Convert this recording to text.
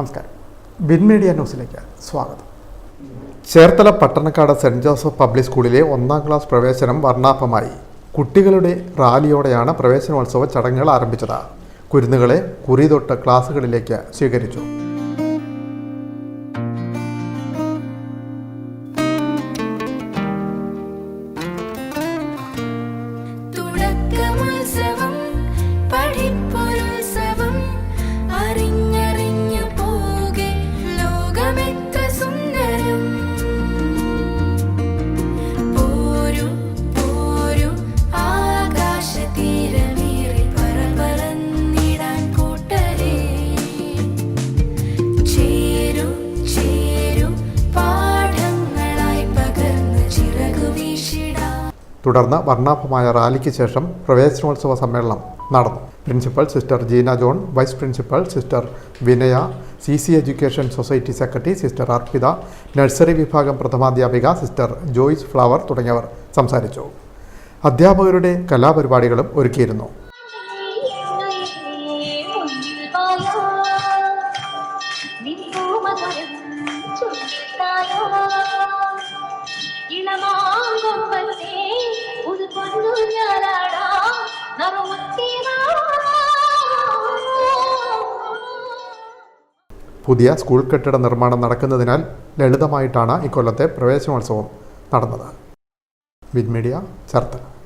നമസ്കാരം. Bin media ന്യൂസിലേക്ക് സ്വാഗതം. ചേർത്തല പട്ടണക്കാട് സെന്റ് ജോസഫ് പബ്ലിക് സ്കൂളിലെ ഒന്നാം ക്ലാസ് പ്രവേശനം വർണാഭമായി. കുട്ടികളുടെ റാലിയോടെയാണ് പ്രവേശനോത്സവ ചടങ്ങുകൾ ആരംഭിച്ചത്. കുരുന്നുകളെ കുറി തൊട്ട് ക്ലാസ്സുകളിലേക്ക് സ്വീകരിച്ചു. തുടക്കമുത്സവം തുടർന്ന് വർണാഭമായ റാലിക്ക് ശേഷം പ്രവേശനോത്സവ സമ്മേളനം നടന്നു. Principal sister Jeena John vice principal sister Vinaya C C education society secretary sister Arpitha nursery വിഭാഗം പ്രഥമാധ്യാപിക സിസ്റ്റർ ജോയ്സ് ഫ്ലവർ തുടങ്ങിയവർ സംസാരിച്ചു. അധ്യാപകരുടെ കലാപരിപാടികളും ഒരുക്കിയിരുന്നു. പുതിയ സ്കൂൾ കെട്ടിട നിർമ്മാണം നടക്കുന്നതിനാൽ ലളിതമായിട്ടാണ് ഇക്കൊല്ലത്തെ പ്രവേശനോത്സവം നടന്നത്. മീഡിയ ചേർത്തല.